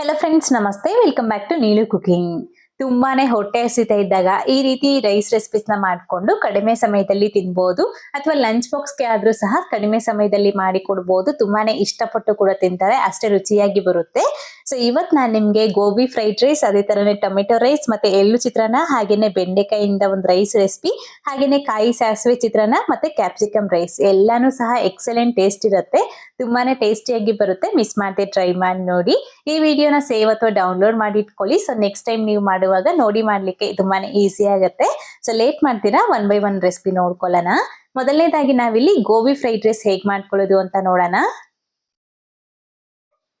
Hello friends నమస్తే. Welcome back to Neelu cooking ತುಂಬಾನೇ ಹೊಟ್ಟೆ ಹಸಿತ ಇದ್ದಾಗ ಈ ರೀತಿ ರೈಸ್ ರೆಸಿಪೀಸ್ನ ಮಾಡ್ಕೊಂಡು ಕಡಿಮೆ ಸಮಯದಲ್ಲಿ ತಿನ್ಬಹುದು ಅಥವಾ ಲಂಚ್ ಬಾಕ್ಸ್ಗೆ ಆದ್ರೂ ಸಹ ಕಡಿಮೆ ಸಮಯದಲ್ಲಿ ಮಾಡಿ ಕೊಡ್ಬೋದು. ತುಂಬಾನೇ ಇಷ್ಟಪಟ್ಟು ಕೂಡ ತಿಂತಾರೆ. ಅಷ್ಟೇ ರುಚಿಯಾಗಿ ಬರುತ್ತೆ. ಸೊ ಇವತ್ ನಾನು ನಿಮ್ಗೆ ಗೋಬಿ ಫ್ರೈಡ್ ರೈಸ್ ಅದೇ ತರನೇ ಟೊಮೆಟೊ ರೈಸ್ ಮತ್ತೆ ಎಳ್ಳು ಚಿತ್ರಾನ್ನ, ಹಾಗೇನೆ ಬೆಂಡೆಕಾಯಿಯಿಂದ ಒಂದು ರೈಸ್ ರೆಸಿಪಿ ಹಾಗೇನೆ ಕಾಯಿ ಸಾಸಿವೆ ಚಿತ್ರಾನ್ನ ಮತ್ತೆ ಕ್ಯಾಪ್ಸಿಕಮ್ ರೈಸ್ ಎಲ್ಲಾನು ಸಹ ಎಕ್ಸಲೆಂಟ್ ಟೇಸ್ಟ್ ಇರುತ್ತೆ. ತುಂಬಾನೇ ಟೇಸ್ಟಿಯಾಗಿ ಬರುತ್ತೆ. ಮಿಸ್ ಮಾಡದೆ ಟ್ರೈ ಮಾಡಿ ನೋಡಿ. ಈ ವಿಡಿಯೋನ ಸೇವ್ ಅಥವಾ ಡೌನ್ಲೋಡ್ ಮಾಡಿ ಇಟ್ಕೊಳ್ಳಿ. ಸೊ ನೆಕ್ಸ್ಟ್ ಟೈಮ್ ನೀವು ಮಾಡುವಾಗ ನೋಡಿ ಮಾಡ್ಲಿಕ್ಕೆ ತುಂಬಾನೇ ಈಸಿ ಆಗುತ್ತೆ. ಸೊ ಲೇಟ್ ಮಾಡ್ತೀರಾ? ಒನ್ ಬೈ ಒನ್ ರೆಸಿಪಿ ನೋಡ್ಕೊಳ್ಳೋಣ. ಮೊದಲನೇದಾಗಿ ನಾವಿಲ್ಲಿ ಗೋಬಿ ಫ್ರೈಡ್ ರೈಸ್ ಹೇಗ್ ಮಾಡ್ಕೊಳ್ಳೋದು ಅಂತ ನೋಡೋಣ.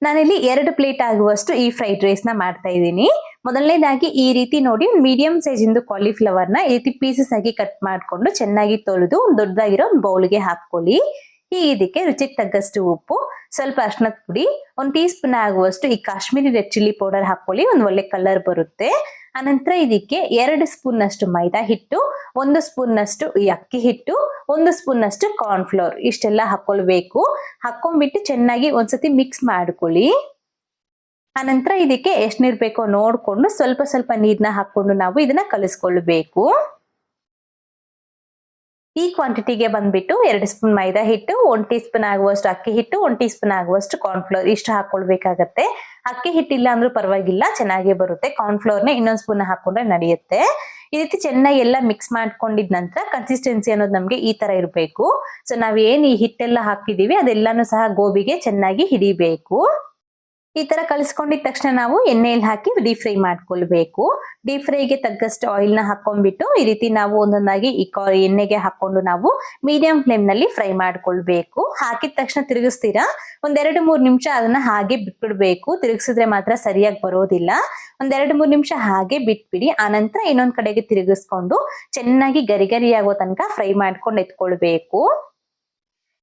ನಾನಿಲ್ಲಿ ಎರಡು ಪ್ಲೇಟ್ ಆಗುವಷ್ಟು ಈ ಫ್ರೈಡ್ ರೈಸ್ನ ಮಾಡ್ತಾ ಇದ್ದೀನಿ. ಮೊದಲನೇದಾಗಿ ಈ ರೀತಿ ನೋಡಿ ಮೀಡಿಯಂ ಸೈಜ್ ಇಂದು ಕಾಲಿಫ್ಲವರ್ನ ಈ ರೀತಿ ಪೀಸಸ್ ಆಗಿ ಕಟ್ ಮಾಡ್ಕೊಂಡು ಚೆನ್ನಾಗಿ ತೊಳೆದು ಒಂದು ದೊಡ್ಡದಾಗಿರೋ ಒಂದು ಬೌಲ್ಗೆ ಹಾಕೊಳ್ಳಿ ಈ ಇದಕ್ಕೆ ರುಚಿಗೆ ತಗ್ಗಷ್ಟು ಉಪ್ಪು, ಸ್ವಲ್ಪ ಅರ್ಶಿನದ ಪುಡಿ, ಒಂದು ಟೀ ಸ್ಪೂನ್ ಆಗುವಷ್ಟು ಈ ಕಾಶ್ಮೀರಿ ರೆಡ್ ಚಿಲ್ಲಿ ಪೌಡರ್ ಹಾಕೊಳ್ಳಿ ಒಂದು ಒಳ್ಳೆ ಕಲರ್ ಬರುತ್ತೆ. ಅನಂತರ ಇದಕ್ಕೆ ಎರಡು ಸ್ಪೂನ್ ಅಷ್ಟು ಮೈದಾ ಹಿಟ್ಟು, ಒಂದು ಸ್ಪೂನ್ ಅಷ್ಟು ಅಕ್ಕಿ ಹಿಟ್ಟು, ಒಂದು ಸ್ಪೂನ್ ಅಷ್ಟು ಕಾರ್ನ್ಫ್ಲೋರ್ ಇಷ್ಟೆಲ್ಲ ಹಾಕೊಳ್ಬೇಕು. ಹಾಕೊಂಡ್ಬಿಟ್ಟು ಚೆನ್ನಾಗಿ ಒಂದ್ಸತಿ ಮಿಕ್ಸ್ ಮಾಡ್ಕೊಳ್ಳಿ. ಅನಂತರ ಇದಕ್ಕೆ ಎಷ್ಟು ನೀರು ಬೇಕೋ ನೋಡಿಕೊಂಡು ಸ್ವಲ್ಪ ಸ್ವಲ್ಪ ನೀರನ್ನ ಹಾಕೊಂಡು ನಾವು ಇದನ್ನ ಕಲಿಸ್ಕೊಳ್ಬೇಕು. ಈ ಕ್ವಾಂಟಿಟಿಗೆ ಬಂದ್ಬಿಟ್ಟು ಎರಡು ಸ್ಪೂನ್ ಮೈದಾ ಹಿಟ್ಟು, ಒಂದು ಟೀ ಸ್ಪೂನ್ ಆಗುವಷ್ಟು ಅಕ್ಕಿ ಹಿಟ್ಟು, ಒಂದು ಟೀ ಸ್ಪೂನ್ ಆಗುವಷ್ಟು ಕಾರ್ನ್ಫ್ಲೋರ್ ಇಷ್ಟು ಹಾಕೊಳ್ಬೇಕಾಗತ್ತೆ. ಅಕ್ಕಿ ಹಿಟ್ಟಿಲ್ಲ ಅಂದ್ರೂ ಪರವಾಗಿಲ್ಲ, ಚೆನ್ನಾಗೇ ಬರುತ್ತೆ. ಕಾರ್ನ್ಫ್ಲೋರ್ನ ಇನ್ನೊಂದು ಸ್ಪೂನ್ ಹಾಕೊಂಡ್ರೆ ನಡೆಯುತ್ತೆ. ಈ ರೀತಿ ಚೆನ್ನಾಗಿ ಎಲ್ಲ ಮಿಕ್ಸ್ ಮಾಡ್ಕೊಂಡಿದ ನಂತರ ಕನ್ಸಿಸ್ಟೆನ್ಸಿ ಅನ್ನೋದು ನಮ್ಗೆ ಈ ತರ ಇರಬೇಕು. ಸೊ ನಾವೇನು ಈ ಹಿಟ್ಟೆಲ್ಲ ಹಾಕಿದೀವಿ ಅದೆಲ್ಲಾನು ಸಹ ಗೋಬಿಗೆ ಚೆನ್ನಾಗಿ ಹಿಡಿಬೇಕು. ಈ ತರ ಕಲಿಸ್ಕೊಂಡಿದ ತಕ್ಷಣ ನಾವು ಎಣ್ಣೆಯಲ್ಲಿ ಹಾಕಿ ಡೀಪ್ ಫ್ರೈ ಮಾಡ್ಕೊಳ್ಬೇಕು. ಡೀಪ್ ಫ್ರೈಗೆ ತಕ್ಕಷ್ಟು ಆಯಿಲ್ನ ಹಾಕೊಂಡ್ಬಿಟ್ಟು ಈ ರೀತಿ ನಾವು ಒಂದೊಂದಾಗಿ ಈ ಎಣ್ಣೆಗೆ ಹಾಕೊಂಡು ನಾವು ಮೀಡಿಯಂ ಫ್ಲೇಮ್ನಲ್ಲಿ ಫ್ರೈ ಮಾಡ್ಕೊಳ್ಬೇಕು. ಹಾಕಿದ ತಕ್ಷಣ ತಿರುಗಿಸ್ತೀರಾ? ಒಂದೆರಡು ಮೂರು ನಿಮಿಷ ಅದನ್ನ ಹಾಗೆ ಬಿಟ್ಬಿಡ್ಬೇಕು. ತಿರುಗಿಸಿದ್ರೆ ಮಾತ್ರ ಸರಿಯಾಗಿ ಬರೋದಿಲ್ಲ. ಒಂದೆರಡು ಮೂರು ನಿಮಿಷ ಹಾಗೆ ಬಿಟ್ಬಿಡಿ. ಆನಂತರ ಇನ್ನೊಂದ್ ಕಡೆಗೆ ತಿರುಗಿಸ್ಕೊಂಡು ಚೆನ್ನಾಗಿ ಗರಿ ಗರಿ ಆಗೋ ತನಕ ಫ್ರೈ ಮಾಡ್ಕೊಂಡು ಎತ್ಕೊಳ್ಬೇಕು.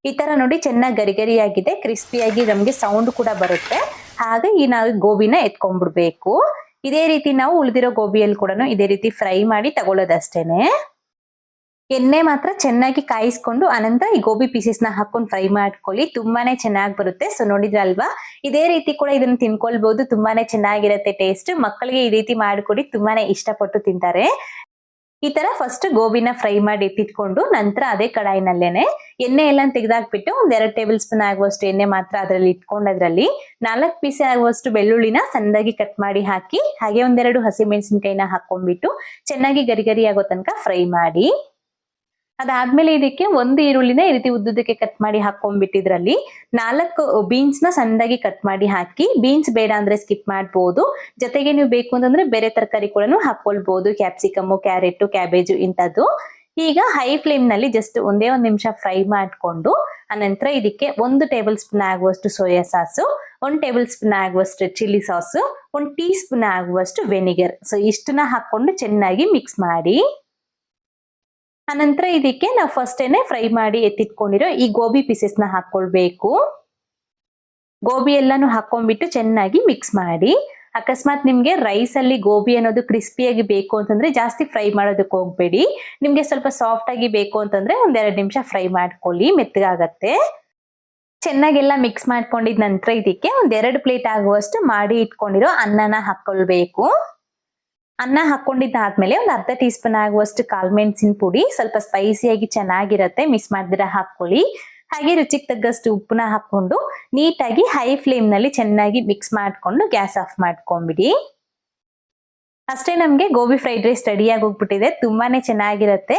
ಈ ತರ ನೋಡಿ ಚೆನ್ನಾಗಿ ಗರಿಗರಿಯಾಗಿದೆ. ಕ್ರಿಸ್ಪಿಯಾಗಿ ನಮ್ಗೆ ಸೌಂಡ್ ಕೂಡ ಬರುತ್ತೆ. ಹಾಗೆ ಈ ನಾವು ಗೋಬಿನ ಎತ್ಕೊಂಡ್ಬಿಡ್ಬೇಕು. ಇದೇ ರೀತಿ ನಾವು ಉಳಿದಿರೋ ಗೋಬಿಯಲ್ಲಿ ಕೂಡ ಇದೇ ರೀತಿ ಫ್ರೈ ಮಾಡಿ ತಗೊಳ್ಳೋದಷ್ಟೇನೆ. ಎಣ್ಣೆ ಮಾತ್ರ ಚೆನ್ನಾಗಿ ಕಾಯಿಸ್ಕೊಂಡು ಅನಂತರ ಈ ಗೋಬಿ ಪೀಸಸ್ನ ಹಾಕೊಂಡು ಫ್ರೈ ಮಾಡ್ಕೊಳ್ಳಿ. ತುಂಬಾನೇ ಚೆನ್ನಾಗಿ ಬರುತ್ತೆ. ಸೊ ನೋಡಿದ್ರಲ್ವಾ? ಇದೇ ರೀತಿ ಕೂಡ ಇದನ್ನ ತಿನ್ಕೊಳ್ಬಹುದು ತುಂಬಾನೇ ಚೆನ್ನಾಗಿರುತ್ತೆ ಟೇಸ್ಟ್ ಮಕ್ಕಳಿಗೆ ಈ ರೀತಿ ಮಾಡಿಕೊಡಿ. ತುಂಬಾನೇ ಇಷ್ಟಪಟ್ಟು ತಿಂತಾರೆ. ಈ ತರ ಫಸ್ಟ್ ಗೋಬಿನ ಫ್ರೈ ಮಾಡಿ ಎತ್ತಿಟ್ಕೊಂಡು ನಂತರ ಅದೇ ಕಡಾಯಿನಲ್ಲೇನೆ ಎಣ್ಣೆ ಎಲ್ಲ ತೆಗೆದಾಕ್ಬಿಟ್ಟು ಒಂದ್ ಎರಡು ಟೇಬಲ್ ಸ್ಪೂನ್ ಆಗುವಷ್ಟು ಎಣ್ಣೆ ಮಾತ್ರ ಅದರಲ್ಲಿ ಇಟ್ಕೊಂಡು ಅದರಲ್ಲಿ ನಾಲ್ಕು ಪೀಸ್ ಆಗುವಷ್ಟು ಬೆಳ್ಳುಳ್ಳಿನ ಸಣ್ಣದಾಗಿ ಕಟ್ ಮಾಡಿ ಹಾಕಿ ಹಾಗೆ ಒಂದೆರಡು ಹಸಿ ಮೆಣಸಿನಕಾಯಿನ ಹಾಕೊಂಡ್ಬಿಟ್ಟು ಚೆನ್ನಾಗಿ ಗರಿ ಆಗೋ ತನಕ ಫ್ರೈ ಮಾಡಿ. ಅದಾದ್ಮೇಲೆ ಇದಕ್ಕೆ ಒಂದು ಈರುಳ್ಳಿನ ಈ ರೀತಿ ಉದ್ದುದಕ್ಕೆ ಕಟ್ ಮಾಡಿ ಹಾಕೊಂಡ್ಬಿಟ್ಟಿದ್ರಲ್ಲಿ ನಾಲ್ಕು ಬೀನ್ಸ್ನ ಸಣ್ಣದಾಗಿ ಕಟ್ ಮಾಡಿ ಹಾಕಿ ಬೀನ್ಸ್ ಬೇಡ ಅಂದ್ರೆ ಸ್ಕಿಪ್ ಮಾಡ್ಬೋದು. ಜೊತೆಗೆ ನೀವು ಬೇಕು ಅಂತಂದ್ರೆ ಬೇರೆ ತರಕಾರಿ ಕೂಡ ಹಾಕೊಳ್ಬಹುದು ಕ್ಯಾಪ್ಸಿಕಮ್ ಕ್ಯಾರೆಟ್ ಕ್ಯಾಬೇಜು ಇಂಥದ್ದು. ಈಗ ಹೈ ಫ್ಲೇಮ್ನಲ್ಲಿ ಜಸ್ಟ್ ಒಂದೇ ಒಂದು ನಿಮಿಷ ಫ್ರೈ ಮಾಡಿಕೊಂಡು ಅನಂತರ ಇದಕ್ಕೆ ಒಂದು ಟೇಬಲ್ ಸ್ಪೂನ್ ಆಗುವಷ್ಟು ಸೋಯಾ ಸಾಸು ಒಂದ್ ಟೇಬಲ್ ಸ್ಪೂನ್ ಆಗುವಷ್ಟು ಚಿಲ್ಲಿ ಸಾಸು ಒಂದ್ ಟೀ ಸ್ಪೂನ್ ಆಗುವಷ್ಟು ವೆನಿಗರ್ ಸೊ ಇಷ್ಟನ್ನ ಹಾಕೊಂಡು ಚೆನ್ನಾಗಿ ಮಿಕ್ಸ್ ಮಾಡಿ. ಅನಂತರ ಇದಕ್ಕೆ ನಾವು ಫಸ್ಟೇನೆ ಫ್ರೈ ಮಾಡಿ ಎತ್ತಿಟ್ಕೊಂಡಿರೋ ಈ ಗೋಬಿ ಪೀಸಸ್ ಹಾಕ್ಕೊಳ್ಬೇಕು ಗೋಬಿ ಎಲ್ಲಾನು ಹಾಕೊಂಡ್ಬಿಟ್ಟು ಚೆನ್ನಾಗಿ ಮಿಕ್ಸ್ ಮಾಡಿ. ಅಕಸ್ಮಾತ್ ನಿಮ್ಗೆ ರೈಸ್ ಅಲ್ಲಿ ಗೋಬಿ ಅನ್ನೋದು ಕ್ರಿಸ್ಪಿಯಾಗಿ ಬೇಕು ಅಂತಂದ್ರೆ ಜಾಸ್ತಿ ಫ್ರೈ ಮಾಡೋದಕ್ಕೆ ಹೋಗ್ಬೇಡಿ. ನಿಮ್ಗೆ ಸ್ವಲ್ಪ ಸಾಫ್ಟ್ ಆಗಿ ಬೇಕು ಅಂತಂದ್ರೆ ಒಂದೆರಡು ನಿಮಿಷ ಫ್ರೈ ಮಾಡ್ಕೊಳ್ಳಿ, ಮೆತ್ತಗಾಗತ್ತೆ. ಚೆನ್ನಾಗೆಲ್ಲ ಮಿಕ್ಸ್ ಮಾಡ್ಕೊಂಡಿದ ನಂತರ ಇದಕ್ಕೆ ಒಂದೆರಡು ಪ್ಲೇಟ್ ಆಗುವಷ್ಟು ಮಾಡಿ ಇಟ್ಕೊಂಡಿರೋ ಅನ್ನನ ಹಾಕೊಳ್ಬೇಕು. ಅನ್ನ ಹಾಕೊಂಡಿದ್ದಾದ್ಮೇಲೆ ಒಂದು ಅರ್ಧ ಟೀ ಸ್ಪೂನ್ ಆಗುವಷ್ಟು ಕಾಲ್ಮೆಣಸಿನ ಪುಡಿ ಸ್ವಲ್ಪ ಸ್ಪೈಸಿಯಾಗಿ ಚೆನ್ನಾಗಿರತ್ತೆ ಮಿಸ್ ಮಾಡಿದ್ರೆ ಹಾಕೊಳ್ಳಿ ಹಾಗೆ ರುಚಿಗೆ ತಗ್ಗಷ್ಟು ಉಪ್ಪನ್ನ ಹಾಕೊಂಡು ನೀಟಾಗಿ ಹೈ ಫ್ಲೇಮ್ನಲ್ಲಿ ಚೆನ್ನಾಗಿ ಮಿಕ್ಸ್ ಮಾಡ್ಕೊಂಡು ಗ್ಯಾಸ್ ಆಫ್ ಮಾಡ್ಕೊಂಬಿಡಿ. ಅಷ್ಟೇ ನಮ್ಗೆ ಗೋಬಿ ಫ್ರೈಡ್ ರೈಸ್ ರೆಡಿಯಾಗಿ ಹೋಗ್ಬಿಟ್ಟಿದೆ, ತುಂಬಾನೇ ಚೆನ್ನಾಗಿರತ್ತೆ.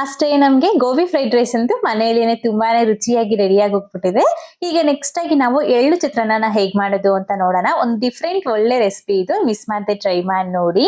ಅಷ್ಟೇ ನಮ್ಗೆ ಗೋಬಿ ಫ್ರೈಡ್ ರೈಸ್ ಅಂತೂ ಮನೆಯಲ್ಲೇನೆ ತುಂಬಾನೇ ರುಚಿಯಾಗಿ ರೆಡಿಯಾಗಿ ಹೋಗ್ಬಿಟ್ಟಿದೆ ಈಗ ನೆಕ್ಸ್ಟ್ ಆಗಿ ನಾವು ಎಳ್ಳು ಚಿತ್ರಾನ್ನ ಹೇಗ್ ಮಾಡೋದು ಅಂತ ನೋಡೋಣ. ಒಂದು ಡಿಫ್ರೆಂಟ್ ಒಳ್ಳೆ ರೆಸಿಪಿ ಇದು. ಮಿಸ್ ಮಾಡದೆ ಟ್ರೈ ಮಾಡಿ ನೋಡಿ.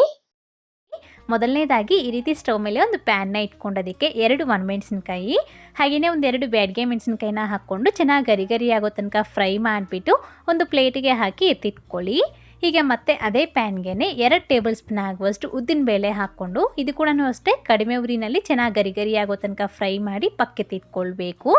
ಮೊದಲನೇದಾಗಿ ಈ ರೀತಿ ಸ್ಟವ್ ಮೇಲೆ ಒಂದು ಪ್ಯಾನ್ನ ಇಟ್ಕೊಂಡೋದಕ್ಕೆ ಎರಡು ಒಣಮೆಣಸಿನ್ಕಾಯಿ ಹಾಗೆಯೇ ಒಂದೆರಡು ಬ್ಯಾಡ್ಗೆ ಮೆಣಸಿನ್ಕಾಯಿನ ಹಾಕ್ಕೊಂಡು ಚೆನ್ನಾಗಿ ಗರಿ ಗರಿ ಆಗೋ ತನಕ ಫ್ರೈ ಮಾಡಿಬಿಟ್ಟು ಒಂದು ಪ್ಲೇಟಿಗೆ ಹಾಕಿ ಎತ್ತಿಟ್ಕೊಳ್ಳಿ. ಈಗ ಮತ್ತೆ ಅದೇ ಪ್ಯಾನ್ಗೆ ಎರಡು ಟೇಬಲ್ ಸ್ಪೂನ್ ಆಗುವಷ್ಟು ಉದ್ದಿನ ಬೇಳೆ ಹಾಕ್ಕೊಂಡು ಇದು ಕೂಡ ಅಷ್ಟೇ ಕಡಿಮೆ ಉರಿನಲ್ಲಿ ಚೆನ್ನಾಗಿ ಗರಿ ಗರಿ ಆಗೋ ತನಕ ಫ್ರೈ ಮಾಡಿ ಪಕ್ಕೆ ತಿಟ್ಕೊಳ್ಬೇಕು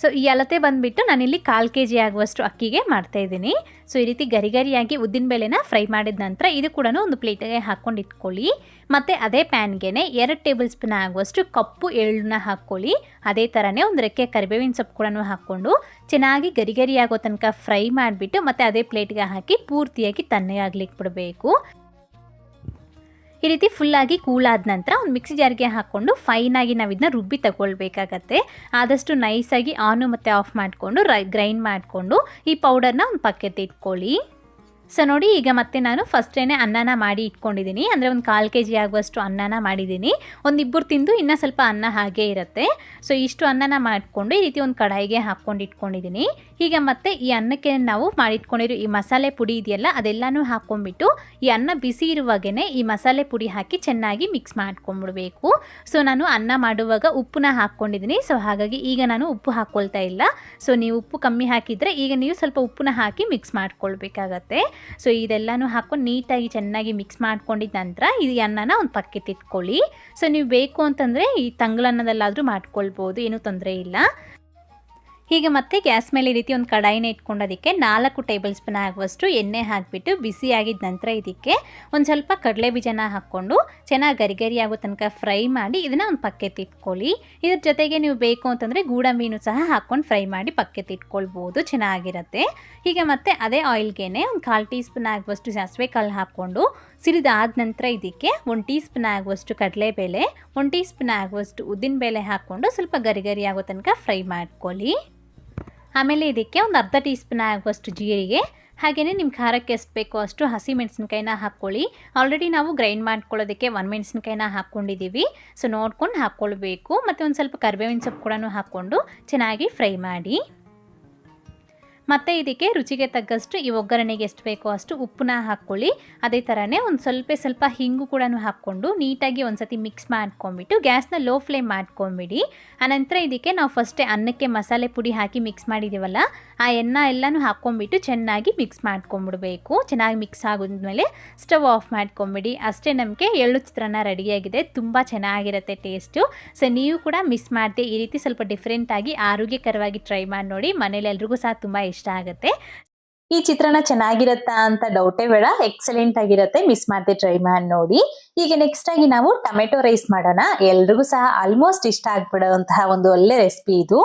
ಸೊ ಈ ಅಲತೆ ಬಂದುಬಿಟ್ಟು ನಾನಿಲ್ಲಿ ಕಾಲು ಕೆ ಜಿ ಆಗುವಷ್ಟು ಅಕ್ಕಿಗೆ ಮಾಡ್ತಾ ಇದ್ದೀನಿ. ಸೊ ಈ ರೀತಿ ಗರಿ ಗರಿಯಾಗಿ ಉದ್ದಿನಬೇಳೆನ ಫ್ರೈ ಮಾಡಿದ ನಂತರ ಇದು ಕೂಡ ಒಂದು ಪ್ಲೇಟಿಗೆ ಹಾಕ್ಕೊಂಡು ಇಟ್ಕೊಳ್ಳಿ. ಮತ್ತು ಅದೇ ಪ್ಯಾನ್ಗೆ ಎರಡು ಟೇಬಲ್ ಸ್ಪೂನ್ ಆಗುವಷ್ಟು ಕಪ್ಪು ಎಳ್ಳನ್ನ ಹಾಕ್ಕೊಳ್ಳಿ. ಅದೇ ಥರನೇ ಒಂದು ರೆಕ್ಕೆ ಕರಿಬೇವಿನ ಸೊಪ್ಪು ಕೂಡ ಹಾಕ್ಕೊಂಡು ಚೆನ್ನಾಗಿ ಗರಿ ಗರಿ ತನಕ ಫ್ರೈ ಮಾಡಿಬಿಟ್ಟು ಮತ್ತು ಅದೇ ಪ್ಲೇಟ್ಗೆ ಹಾಕಿ ಪೂರ್ತಿಯಾಗಿ ತಣ್ಣಗಾಗ್ಲಿಕ್ಕೆ ಬಿಡಬೇಕು. ಈ ರೀತಿ ಫುಲ್ಲಾಗಿ ಕೂಲಾದ ನಂತರ ಒಂದು ಮಿಕ್ಸಿ ಜಾರ್ಗೆ ಹಾಕ್ಕೊಂಡು ಫೈನಾಗಿ ನಾವು ಇದನ್ನ ರುಬ್ಬಿ ತಗೊಳ್ಬೇಕಾಗತ್ತೆ. ಆದಷ್ಟು ನೈಸಾಗಿ ಆನು ಮತ್ತು ಆಫ್ ಮಾಡಿಕೊಂಡು ಗ್ರೈಂಡ್ ಮಾಡಿಕೊಂಡು ಈ ಪೌಡರ್ನ ಒಂದು ಪಕ್ಕಕ್ಕೆ ಇಟ್ಕೊಳ್ಳಿ. ಸೊ ನೋಡಿ ಈಗ ಮತ್ತೆ ನಾನು ಫಸ್ಟೇ ಅನ್ನನ ಮಾಡಿ ಇಟ್ಕೊಂಡಿದ್ದೀನಿ ಅಂದರೆ ಒಂದು ಕಾಲು ಕೆ ಜಿ ಆಗುವಷ್ಟು ಅನ್ನನ ಮಾಡಿದ್ದೀನಿ ಒಂದಿಬ್ಬರು ತಿಂದು ಇನ್ನೂ ಸ್ವಲ್ಪ ಅನ್ನ ಹಾಗೇ ಇರುತ್ತೆ. ಸೊ ಇಷ್ಟು ಅನ್ನನ ಮಾಡಿಕೊಂಡು ಈ ರೀತಿ ಒಂದು ಕಡಾಯಿಗೆ ಹಾಕ್ಕೊಂಡು ಇಟ್ಕೊಂಡಿದ್ದೀನಿ ಈಗ ಮತ್ತೆ ಈ ಅನ್ನಕ್ಕೆ ನಾವು ಮಾಡಿಟ್ಕೊಂಡಿರೋ ಈ ಮಸಾಲೆ ಪುಡಿ ಇದೆಯಲ್ಲ, ಅದೆಲ್ಲನೂ ಹಾಕ್ಕೊಂಡ್ಬಿಟ್ಟು ಈ ಅನ್ನ ಬಿಸಿ ಇರುವಾಗೇ ಈ ಮಸಾಲೆ ಪುಡಿ ಹಾಕಿ ಚೆನ್ನಾಗಿ ಮಿಕ್ಸ್ ಮಾಡ್ಕೊಂಡ್ಬಿಡಬೇಕು. ಸೊ ನಾನು ಅನ್ನ ಮಾಡುವಾಗ ಉಪ್ಪನ್ನ ಹಾಕ್ಕೊಂಡಿದ್ದೀನಿ. ಸೊ ಹಾಗಾಗಿ ಈಗ ನಾನು ಉಪ್ಪು ಹಾಕ್ಕೊಳ್ತಾ ಇಲ್ಲ. ಸೊ ನೀವು ಉಪ್ಪು ಕಮ್ಮಿ ಹಾಕಿದರೆ ಈಗ ನೀವು ಸ್ವಲ್ಪ ಉಪ್ಪನ್ನ ಹಾಕಿ ಮಿಕ್ಸ್ ಮಾಡ್ಕೊಳ್ಬೇಕಾಗತ್ತೆ. ಸೊ ಇದೆಲ್ಲನೂ ಹಾಕ್ಕೊಂಡು ನೀಟಾಗಿ ಚೆನ್ನಾಗಿ ಮಿಕ್ಸ್ ಮಾಡ್ಕೊಂಡಿದ್ದ ನಂತರ ಈ ಅನ್ನನ ಒಂದು ಪಕ್ಕಕ್ಕೆ ಸೊ ನೀವು ಬೇಕು ಅಂತಂದರೆ ಈ ತಂಗ್ಳನ್ನದಲ್ಲಾದರೂ ಮಾಡ್ಕೊಳ್ಬೋದು, ಏನೂ ತೊಂದರೆ ಇಲ್ಲ. ಹೀಗೆ ಮತ್ತೆ ಗ್ಯಾಸ್ ಮೇಲೆ ಈ ರೀತಿ ಒಂದು ಕಡಾಯಿನ ಇಟ್ಕೊಂಡೋದಕ್ಕೆ ನಾಲ್ಕು ಟೇಬಲ್ ಸ್ಪೂನ್ ಆಗುವಷ್ಟು ಎಣ್ಣೆ ಹಾಕಿಬಿಟ್ಟು ಬಿಸಿ ಆಗಿದ ನಂತರ ಇದಕ್ಕೆ ಒಂದು ಸ್ವಲ್ಪ ಕಡಲೆ ಬೀಜನ ಹಾಕ್ಕೊಂಡು ಚೆನ್ನಾಗಿ ಗರಿಗರಿ ಗರಿ ಆಗೋ ತನಕ ಫ್ರೈ ಮಾಡಿ ಇದನ್ನು ಒಂದು ಪಕ್ಕೆ ತಿಟ್ಕೊಳ್ಳಿ ಇದ್ರ ಜೊತೆಗೆ ನೀವು ಬೇಕು ಅಂತಂದರೆ ಗೂಡ ಮೀನು ಸಹ ಹಾಕ್ಕೊಂಡು ಫ್ರೈ ಮಾಡಿ ಪಕ್ಕೆ ತಿಟ್ಕೊಳ್ಬೋದು ಚೆನ್ನಾಗಿರುತ್ತೆ. ಹೀಗೆ ಮತ್ತೆ ಅದೇ ಆಯಿಲ್ಗೆ ಒಂದು ಕಾಲು ಟೀ ಸ್ಪೂನ್ ಆಗುವಷ್ಟು ಸಾಸಿವೆ ಕಾಳು ಹಾಕ್ಕೊಂಡು ಸಿರಿದಾದ ನಂತರ ಇದಕ್ಕೆ ಒಂದು ಟೀ ಸ್ಪೂನ್ ಆಗುವಷ್ಟು ಕಡಲೆಬೇಳೆ, ಒಂದು ಟೀ ಸ್ಪೂನ್ ಆಗುವಷ್ಟು ಉದ್ದಿನಬೇಳೆ ಹಾಕ್ಕೊಂಡು ಸ್ವಲ್ಪ ಗರಿ ಗರಿ ಆಗೋ ತನಕ ಫ್ರೈ ಮಾಡ್ಕೊಳ್ಳಿ. ಆಮೇಲೆ ಇದಕ್ಕೆ ಒಂದು ಅರ್ಧ ಟೀ ಸ್ಪೂನ್ ಆಗುವಷ್ಟು ಜೀರಿಗೆ ಹಾಗೆಯೇ ನಿಮ್ಮ ಖಾರಕ್ಕೆ ಎಷ್ಟು ಬೇಕೋ ಅಷ್ಟು ಹಸಿ ಮೆಣಸಿನ್ಕಾಯಿನ ಹಾಕ್ಕೊಳ್ಳಿ. ಆಲ್ರೆಡಿ ನಾವು ಗ್ರೈಂಡ್ ಮಾಡ್ಕೊಳ್ಳೋದಕ್ಕೆ ಒಂದು ಮೆಣಸಿನ್ಕಾಯಿನ ಹಾಕ್ಕೊಂಡಿದ್ದೀವಿ. ಸೊ ನೋಡ್ಕೊಂಡು ಹಾಕ್ಕೊಳ್ಬೇಕು. ಮತ್ತು ಒಂದು ಸ್ವಲ್ಪ ಕರಿಬೇವಿನ ಸೊಪ್ಪು ಕೂಡ ಹಾಕ್ಕೊಂಡು ಚೆನ್ನಾಗಿ ಫ್ರೈ ಮಾಡಿ. ಮತ್ತು ಇದಕ್ಕೆ ರುಚಿಗೆ ತಗ್ಗಷ್ಟು ಈ ಒಗ್ಗರಣೆಗೆ ಎಷ್ಟು ಬೇಕೋ ಅಷ್ಟು ಉಪ್ಪನ್ನ ಹಾಕ್ಕೊಳ್ಳಿ. ಅದೇ ಥರನೇ ಒಂದು ಸ್ವಲ್ಪ ಸ್ವಲ್ಪ ಹಿಂಗು ಕೂಡ ಹಾಕ್ಕೊಂಡು ನೀಟಾಗಿ ಒಂದು ಸತಿ ಮಿಕ್ಸ್ ಮಾಡ್ಕೊಂಬಿಟ್ಟು ಗ್ಯಾಸ್ನ ಲೋ ಫ್ಲೇಮ್ ಮಾಡ್ಕೊಂಬಿಡಿ ಆನಂತರ ಇದಕ್ಕೆ ನಾವು ಫಸ್ಟೇ ಅನ್ನಕ್ಕೆ ಮಸಾಲೆ ಪುಡಿ ಹಾಕಿ ಮಿಕ್ಸ್ ಮಾಡಿದ್ದೀವಲ್ಲ ಆ ಎಣ್ಣ ಎಲ್ಲನೂ ಹಾಕ್ಕೊಂಬಿಟ್ಟು ಚೆನ್ನಾಗಿ ಮಿಕ್ಸ್ ಮಾಡ್ಕೊಂಬಿಡ್ಬೇಕು ಚೆನ್ನಾಗಿ ಮಿಕ್ಸ್ ಆಗಿದ್ಮೇಲೆ ಸ್ಟವ್ ಆಫ್ ಮಾಡ್ಕೊಂಬಿಡಿ ಅಷ್ಟೇ ನಮಗೆ ಎಳ್ಳು ಚಿತ್ರಾನ್ನ ರೆಡಿಯಾಗಿದೆ, ತುಂಬ ಚೆನ್ನಾಗಿರುತ್ತೆ ಟೇಸ್ಟು ಸೊ ನೀವು ಕೂಡ ಮಿಸ್ ಮಾಡದೆ ಈ ರೀತಿ ಸ್ವಲ್ಪ ಡಿಫ್ರೆಂಟಾಗಿ ಆರೋಗ್ಯಕರವಾಗಿ ಟ್ರೈ ಮಾಡಿ ನೋಡಿ. ಮನೇಲಿ ಎಲ್ರಿಗೂ ಸಹ ತುಂಬ ಇಷ್ಟ. ಆಗುತ್ತೆ. ಈ ಚಿತ್ರಣ ಚೆನ್ನಾಗಿರತ್ತಾ ಅಂತ ಡೌಟೇ ಬೇಡ. ಎಕ್ಸಲೆಂಟ್ ಆಗಿರುತ್ತೆ. ಮಿಸ್ ಮಾಡದೆ ಟ್ರೈ ಮಾಡಿ ನೋಡಿ. ಈಗ ನೆಕ್ಸ್ಟ್ ಆಗಿ ನಾವು ಟೊಮೆಟೊ ರೈಸ್ ಮಾಡೋಣ. ಎಲ್ರಿಗೂ ಸಹ ಆಲ್ಮೋಸ್ಟ್ ಇಷ್ಟ ಆಗ್ಬಿಡುವಂತಹ ಒಂದು ಒಳ್ಳೆ ರೆಸಿಪಿ ಇದು.